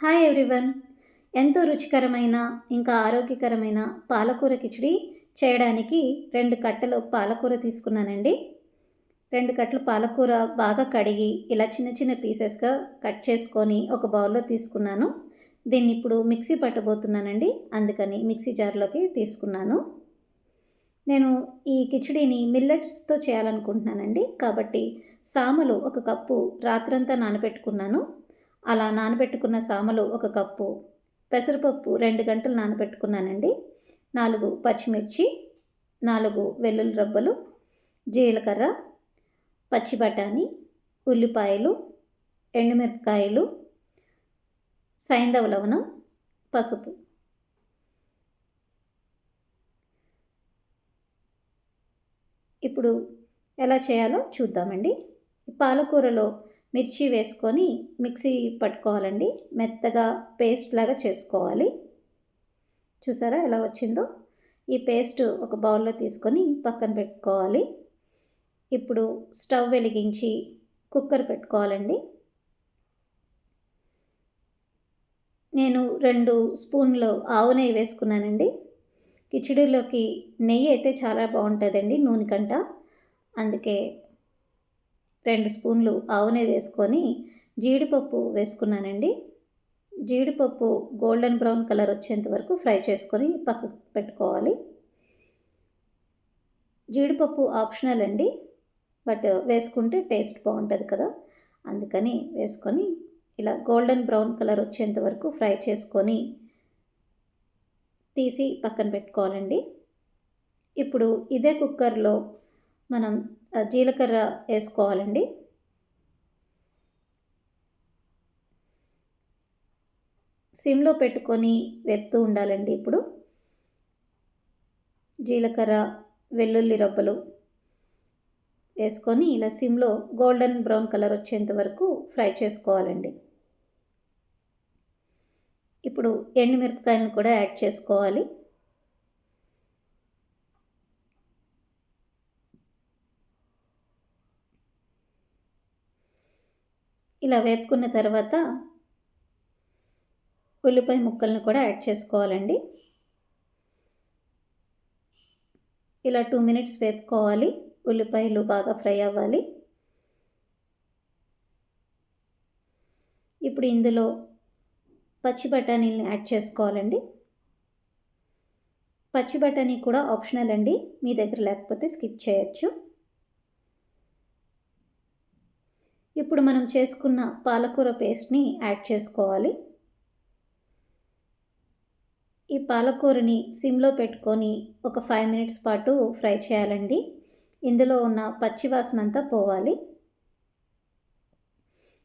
Hi everyone ఎంతో రుచికరమైన ఇంకా ఆరోగ్యకరమైన పాలకూర కిచిడి చేయడానికి రెండు కట్టలు పాలకూర తీసుకున్నానండి. రెండు కట్టలు పాలకూర బాగా కడిగి ఇలా చిన్న చిన్న పీసెస్గా కట్ చేసుకొని ఒక బౌల్లో తీసుకున్నాను. దీన్ని ఇప్పుడు మిక్సీ పట్టబోతున్నానండి. అందుకని మిక్సీ జార్లోకి తీసుకున్నాను. నేను ఈ కిచిడిని మిల్లెట్స్తో చేయాలనుకుంటున్నానండి. కాబట్టి సామలు ఒక కప్పు రాత్రంతా నానబెట్టుకున్నాను. అలా నానబెట్టుకున్న సామలు ఒక కప్పు పెసరపప్పు రెండు గంటలు నానబెట్టుకున్నానండి. నాలుగు పచ్చిమిర్చి నాలుగు వెల్లుల్లి రబ్బలు జీలకర్ర పచ్చి బఠానీ ఉల్లిపాయలు ఎండుమిరపకాయలు సైంధవ లవణం పసుపు. ఇప్పుడు ఎలా చేయాలో చూద్దామండి. పాలకూరలో మిర్చి వేసుకొని మిక్సీ పట్టుకోవాలండి. మెత్తగా పేస్ట్ లాగా చేసుకోవాలి. చూసారా ఎలా వచ్చిందో? ఈ పేస్ట్ ఒక బౌల్లో తీసుకొని పక్కన పెట్టుకోవాలి. ఇప్పుడు స్టవ్ వెలిగించి కుక్కర్ పెట్టుకోవాలండి. నేను రెండు స్పూన్లు ఆవు నెయ్యి వేసుకున్నానండి. కిచిడిలోకి నెయ్యి అయితే చాలా బాగుంటుందండి నూనె కంట. అందుకే రెండు స్పూన్లు ఆవునే వేసుకొని జీడిపప్పు వేసుకున్నానండి. జీడిపప్పు గోల్డెన్ బ్రౌన్ కలర్ వచ్చేంత వరకు ఫ్రై చేసుకొని పక్కకు పెట్టుకోవాలి. జీడిపప్పు ఆప్షనల్ అండి బట్ వేసుకుంటే టేస్ట్ బాగుంటుంది కదా. అందుకని వేసుకొని ఇలా గోల్డెన్ బ్రౌన్ కలర్ వచ్చేంత వరకు ఫ్రై చేసుకొని తీసి పక్కన పెట్టుకోవాలండి. ఇప్పుడు ఇదే కుక్కర్లో మనం జీలకర్ర వేసుకోవాలండి. సిమ్లో పెట్టుకొని వేపుతూ ఉండాలండి ఇప్పుడు. జీలకర్ర వెల్లుల్లి రబ్బలు వేసుకొని ఇలా సిమ్లో గోల్డెన్ బ్రౌన్ కలర్ వచ్చేంత వరకు ఫ్రై చేసుకోవాలండి. ఇప్పుడు ఎండుమిరపకాయలను కూడా యాడ్ చేసుకోవాలి. ఇలా వేపుకున్న తర్వాత ఉల్లిపాయ ముక్కలను కూడా యాడ్ చేసుకోవాలండి. ఇలా టూ మినిట్స్ వేపుకోవాలి. ఉల్లిపాయలు బాగా ఫ్రై అవ్వాలి. ఇప్పుడు ఇందులో పచ్చి బఠానీలను యాడ్ చేసుకోవాలండి. పచ్చి బఠానీ కూడా ఆప్షనల్ అండి. మీ దగ్గర లేకపోతే స్కిప్ చేయొచ్చు. ఇప్పుడు మనం చేసుకున్న పాలకూర పేస్ట్ని యాడ్ చేసుకోవాలి. ఈ పాలకూరని సిమ్లో పెట్టుకొని ఒక ఫైవ్ మినిట్స్ పాటు ఫ్రై చేయాలండి. ఇందులో ఉన్న పచ్చివాసన అంతా పోవాలి.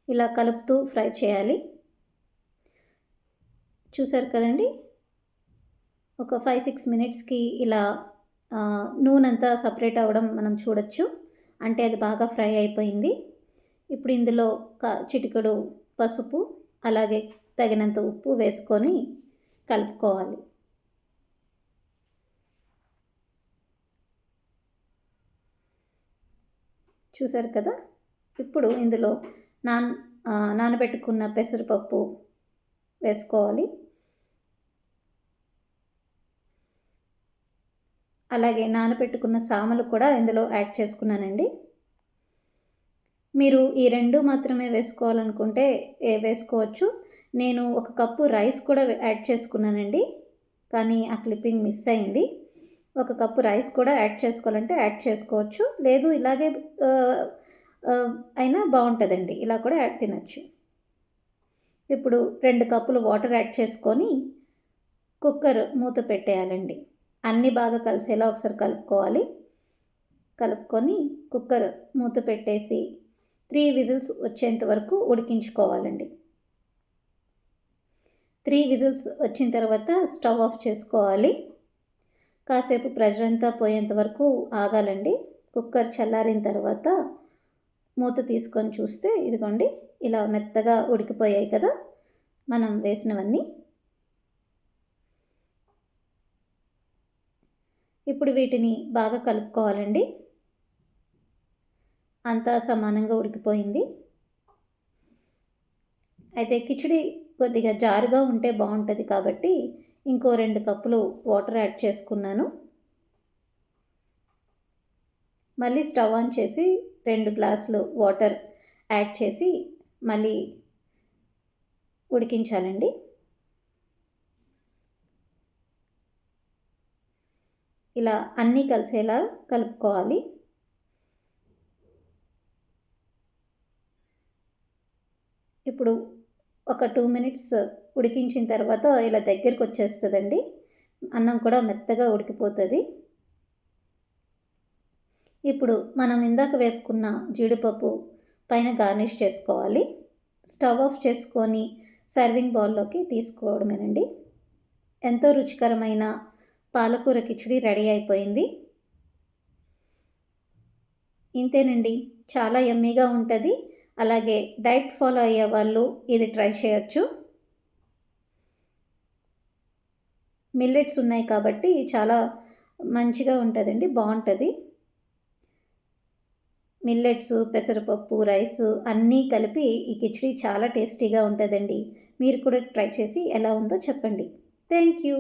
ఇలా కలుపుతూ ఫ్రై చేయాలి. చూసారు కదండి? ఒక ఫైవ్ సిక్స్ మినిట్స్కి ఇలా నూనె అంతా సపరేట్ అవ్వడం మనం చూడొచ్చు. అంటే అది బాగా ఫ్రై అయిపోయింది. ఇప్పుడు ఇందులో చిటికెడు పసుపు అలాగే తగినంత ఉప్పు వేసుకొని కలుపుకోవాలి. చూసారు కదా? ఇప్పుడు ఇందులో నాన్ నానబెట్టుకున్న పెసరపప్పు వేసుకోవాలి. అలాగే నానబెట్టుకున్న సామలు కూడా ఇందులో యాడ్ చేసుకున్నానండి. మీరు ఈ రెండు మాత్రమే వేసుకోవాలనుకుంటే వేసుకోవచ్చు. నేను ఒక కప్పు రైస్ కూడా యాడ్ చేసుకున్నానండి. కానీ ఆ క్లిప్పింగ్ మిస్ అయింది. ఒక కప్పు రైస్ కూడా యాడ్ చేసుకోవాలంటే యాడ్ చేసుకోవచ్చు. లేదు ఇలాగే అయినా బాగుంటుందండి. ఇలా కూడా యాడ్ తినచ్చు. ఇప్పుడు రెండు కప్పులు వాటర్ యాడ్ చేసుకొని కుక్కర్ మూత పెట్టేయాలండి. అన్నీ బాగా కలిసేలా ఒకసారి కలుపుకోవాలి. కలుపుకొని కుక్కర్ మూత పెట్టేసి త్రీ విజిల్స్ వచ్చేంత వరకు ఉడికించుకోవాలండి. త్రీ విజిల్స్ వచ్చిన తర్వాత స్టవ్ ఆఫ్ చేసుకోవాలి. కాసేపు ప్రెషర్ అంతా పోయేంత వరకు ఆగాలండి. కుక్కర్ చల్లారిన తర్వాత మూత తీసుకొని చూస్తే ఇదిగోండి ఇలా మెత్తగా ఉడికిపోయాయి కదా మనం వేసినవన్నీ. ఇప్పుడు వీటిని బాగా కలుపుకోవాలండి. అంతా సమానంగా ఉడికిపోయింది. అయితే కిచిడి కొద్దిగా జారుగా ఉంటే బాగుంటుంది కాబట్టి ఇంకో రెండు కప్పులు వాటర్ యాడ్ చేసుకున్నాను. మళ్ళీ స్టవ్ ఆన్ చేసి రెండు గ్లాసులు వాటర్ యాడ్ చేసి మళ్ళీ ఉడికించాలండి. ఇలా అన్నీ కలిసేలా కలుపుకోవాలి. ఇప్పుడు ఒక టూ మినిట్స్ ఉడికించిన తర్వాత ఇలా దగ్గరికి వచ్చేస్తుందండి. అన్నం కూడా మెత్తగా ఉడికిపోతుంది. ఇప్పుడు మనం ఇందాక వేపుకున్న జీడిపప్పు పైన గార్నిష్ చేసుకోవాలి. స్టవ్ ఆఫ్ చేసుకొని సర్వింగ్ బౌల్లోకి తీసుకోవడమేనండి. ఎంతో రుచికరమైన పాలకూర కిచిడి రెడీ అయిపోయింది. ఇంతేనండి. చాలా ఎమ్మీగా ఉంటుంది. అలాగే డైట్ ఫాలో అయ్యే వాళ్ళు ఇది ట్రై చేయొచ్చు. మిల్లెట్స్ ఉన్నాయి కాబట్టి చాలా మంచిగా ఉంటుందండి బాగుంటుంది. మిల్లెట్స్ పెసరపప్పు రైస్ అన్నీ కలిపి ఈ కిచిడి చాలా టేస్టీగా ఉంటుందండి. మీరు కూడా ట్రై చేసి ఎలా ఉందో చెప్పండి. Thank you.